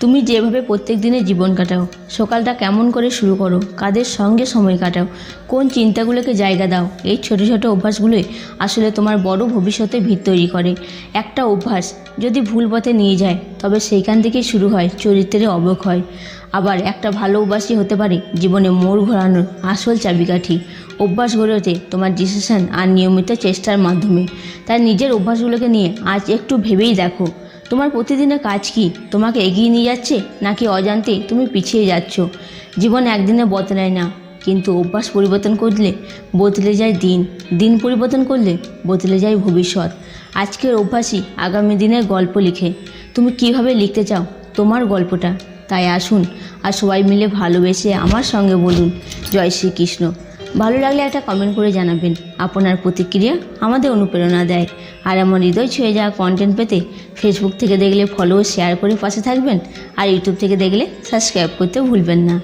তুমি যেভাবে প্রত্যেক দিনে জীবন কাটাও, সকালটা কেমন করে শুরু করো, কাদের সঙ্গে সময় কাটাও, কোন চিন্তাগুলোকে জায়গা দাও, এই ছোট ছোট অভ্যাসগুলোই আসলে তোমার বড় ভবিষ্যতে ভিত তৈরি করে। একটা অভ্যাস যদি ভুল পথে নিয়ে যায়, তবে সেইখান থেকেই শুরু হয়, চরিত্রের অবক্ষয়। আবার একটা ভালো অভ্যাসই হতে পারে, জীবনে মোড় ঘোরানোর আসল চাবিকাঠি। অভ্যাস গড়ে ওঠে তোমার ডিসিশন আর নিয়মিত চেষ্টার মাধ্যমে। তাই নিজের অভ্যাসগুলোকে নিয়ে আজ একটু ভেবেই দেখো। তোমার প্রতিদিনের কাজ কি? তোমাকে এগিয়ে নিয়ে যাচ্ছে নাকি অজান্তে তুমি পিছিয়ে যাচ্ছ? জীবন একদিনে বদলায় না, কিন্তু অভ্যাস পরিবর্তন করলে বদলে যায় দিন। দিন পরিবর্তন করলে বদলে যায় ভবিষ্যৎ। আজকের অভ্যাসই আগামী দিনের গল্প লিখে। তুমি কীভাবে লিখতে চাও তোমার গল্পটা? তাই আসুন আর সবাই মিলে ভালোবেসে আমার সঙ্গে বলুন। জয় শ্রীকৃষ্ণ। ভালো লাগলে একটা কমেন্ট করে জানাবেন। আপনার প্রতিক্রিয়া আমাদের অনুপ্রেরণা দেয়। আর এমন হৃদয় ছুঁয়ে যাওয়া কন্টেন্ট পেতে ফেসবুক থেকে দেখলে ফলো শেয়ার করে পাশে থাকবেন। আর ইউটিউব থেকে দেখলে সাবস্ক্রাইব করতে ভুলবেন না।